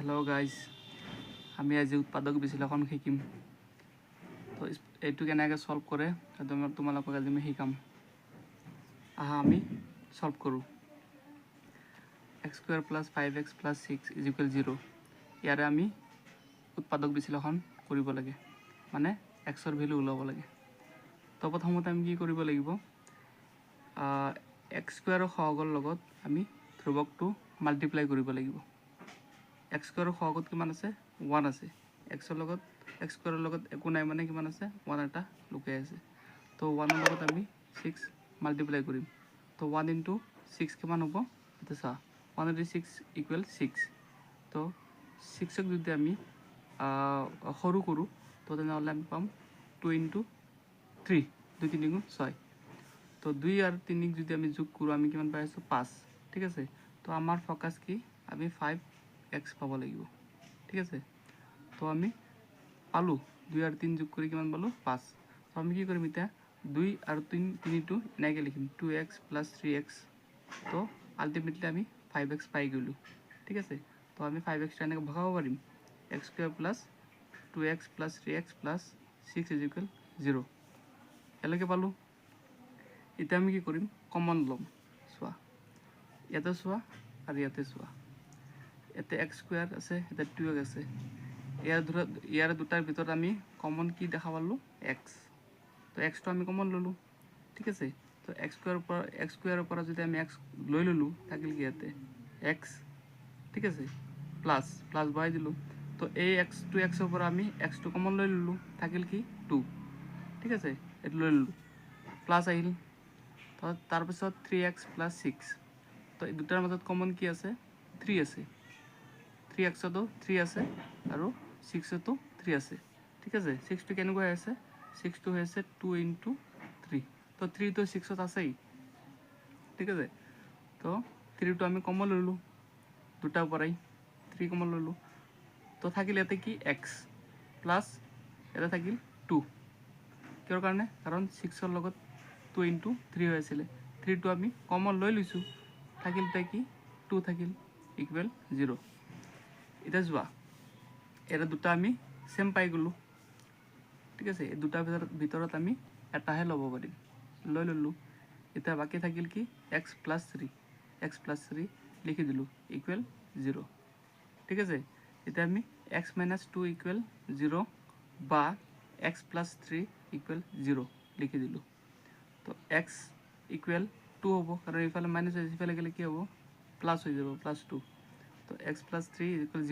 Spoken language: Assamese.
হেল্ল' গাইজ আমি আজি উৎপাদক বিশ্লেষণ শিকিম। তো এইটো কেনেকৈ ছল্ভ কৰে সেইটো মই তোমালোকক আজি মই শিকাম। আহা আমি ছল্ভ কৰোঁ। X square plus five x plus six is equal zero' ইয়াৰে আমি উৎপাদক বিশ্লেষণ কৰিব লাগে। মানে এক্সৰ ভেলু ওলাব লাগে। তো প্ৰথমতে আমি কি কৰিব লাগিব? এক্স স্কুৱেৰৰ সহগৰ লগত আমি ধ্ৰুৱকটো মাল্টিপ্লাই কৰিব লাগিব। এক্স স্কুৱেৰৰ সহগত কিমান আছে? ওৱান আছে। এক্সৰ লগত এক্স স্কুৱেৰৰ লগত একো নাই মানে কিমান আছে? ওৱান এটা লুকাই আছে। তো ওৱানৰ লগত আমি ছিক্স মাল্টিপ্লাই কৰিম। তো ওৱান ইনটু ছিক্স কিমান হ'ব? এতিয়া চা one into six equal six তো ছিক্সক যদি আমি সৰু কৰোঁ তো তেনেহ'লে আমি পাম টু ইনটু থ্ৰী দুই তিনি গুণ ছয়। তো দুই আৰু তিনিক যদি আমি যোগ কৰোঁ আমি কিমান পাই আছোঁ? পাঁচ। ঠিক আছে? তো আমাৰ ফ'কাছ কি? আমি ফাইভ এক্স পাব লাগিব। ঠিক আছে? তো আমি পালোঁ দুই আৰু তিনি যোগ কৰি কিমান পালোঁ? পাঁচ। তো আমি কি কৰিম এতিয়া? দুই আৰু তিনি তিনিটো এনেকৈ লিখিম। Two x plus three x তো আল্টিমেটলি আমি ফাইভ এক্স পাই গ'লোঁ। ঠিক আছে? তো আমি ফাইভ এক্সটো এনেকৈ ভগাব পাৰিম। X square plus two x plus three x plus six is equal zero' এলৈকে পালোঁ। এতিয়া আমি কি কৰিম? কমন ল'ম। চোৱা। ইয়াতে চোৱা আৰু ইয়াতে চোৱা। ইয়াতে এক্স স্কুৱেৰ আছে ইয়াতে টু এক্স আছে। ইয়াৰ ধৰা ইয়াৰ দুটাৰ ভিতৰত আমি কমন কি দেখা পালোঁ? এক্স তো এক্সটো আমি কমন ল'লোঁ। ঠিক আছে? তো এক্স স্কুৱেৰৰ পৰা এক্স স্কুৱেৰৰ পৰা যদি আমি এক্স লৈ ল'লোঁ থাকিল কি ইয়াতে? এক্স ঠিক আছে? প্লাছ প্লাছ বহাই দিলোঁ। তো এই এক্স টু এক্সৰ পৰা আমি এক্সটো কমন লৈ ল'লোঁ। থাকিল কি? টু ঠিক আছে? এইটো লৈ ল'লোঁ। প্লাছ আহিল। তাৰপিছত থ্ৰী এক্স প্লাছ ছিক্স তো এই দুটাৰ মাজত কমন কি আছে? থ্ৰী আছে। থ্ৰী এক্সতো থ্ৰী আছে আৰু ছিক্সতো থ্ৰী আছে। ঠিক আছে? ছিক্সটো কেনেকুৱা হৈ আছে? ছিক্সটো হৈ আছে টু ইনটু থ্ৰী। তো থ্ৰীটো ছিক্সত আছেই। ঠিক আছে? তো থ্ৰীটো আমি কমন ল'লোঁ। দুটাৰ পৰাই থ্ৰী কমন ল'লোঁ। তো থাকিল ইয়াতে কি? এক্স। প্লাছ ইয়াতে থাকিল টু। কিহৰ কাৰণে? কাৰণ ছিক্সৰ লগত টু ইনটু থ্ৰী হৈ আছিলে। থ্ৰীটো আমি কমন লৈ লৈছোঁ। থাকিল এতিয়া কি? টু থাকিল ইকুৱেল জিৰ' এতিয়া যোৱা। ইয়াতে দুটা আমি ছেম পাই গ'লোঁ। ঠিক আছে এই দুটাৰ ভিতৰত আমি এটাহে ল'ব পাৰিম। লৈ ল'লোঁ। এতিয়া বাকী থাকিল কি? X plus three x plus three লিখি দিলোঁ। ইকুৱেল জিৰ' ঠিক আছে এতিয়া আমি x minus two equal zero' বা x plus three equal zero' লিখি দিলোঁ। তো এক্স ইকুৱেল টু হ'ব। কাৰণ এইফালে মাইনাছ হৈ সিফালে গ'লে কি হ'ব? প্লাছ হৈ যাব প্লাছ টু তো এক্স প্লাছ থ্ৰী ইকুৱেল